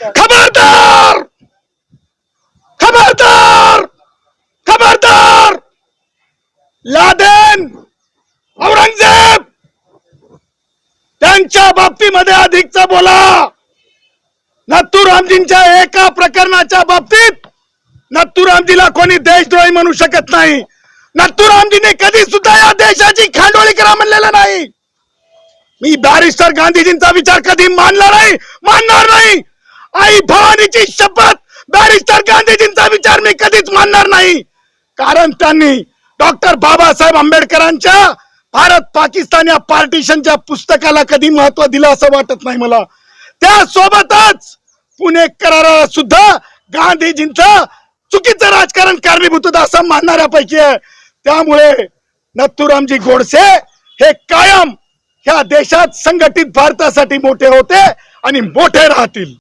खबरदार! खबरदार! खबरदार! लादेन औरंगजेब! त्यांच्या बाबतीमध्ये अधिकचा बोला! नथुरामजींच्या एका प्रकरणाच्या बाबतीत नथुरामजीला कोणी देशद्रोही म्हणू शकत नाही. नथुरामजीने कधी सुद्धा या देशाची खांडोळी करा म्हणलेलं नाही. मी बॅरिस्टर गांधीजींचा विचार कधी मानला नाही? मानणार नाही! आई भवानीची शपथ बॅरिस्टर गांधीजींचा विचार मी कधीच मानणार नाही. कारण त्यांनी डॉक्टर बाबासाहेब आंबेडकरांच्या भारत पाकिस्तान या पार्टिशनच्या पुस्तकाला कधी महत्त्व दिलं असं वाटत नाही मला. त्यासोबतच पुणे कराराला सुद्धा गांधीजींचं चुकीचं राजकारण कारणीभूत होतं असं मानणाऱ्यापैकी आहे. त्यामुळे नथुरामजी गोडसे हे कायम ह्या देशात संघटित भारतासाठी मोठे होते आणि मोठे राहतील.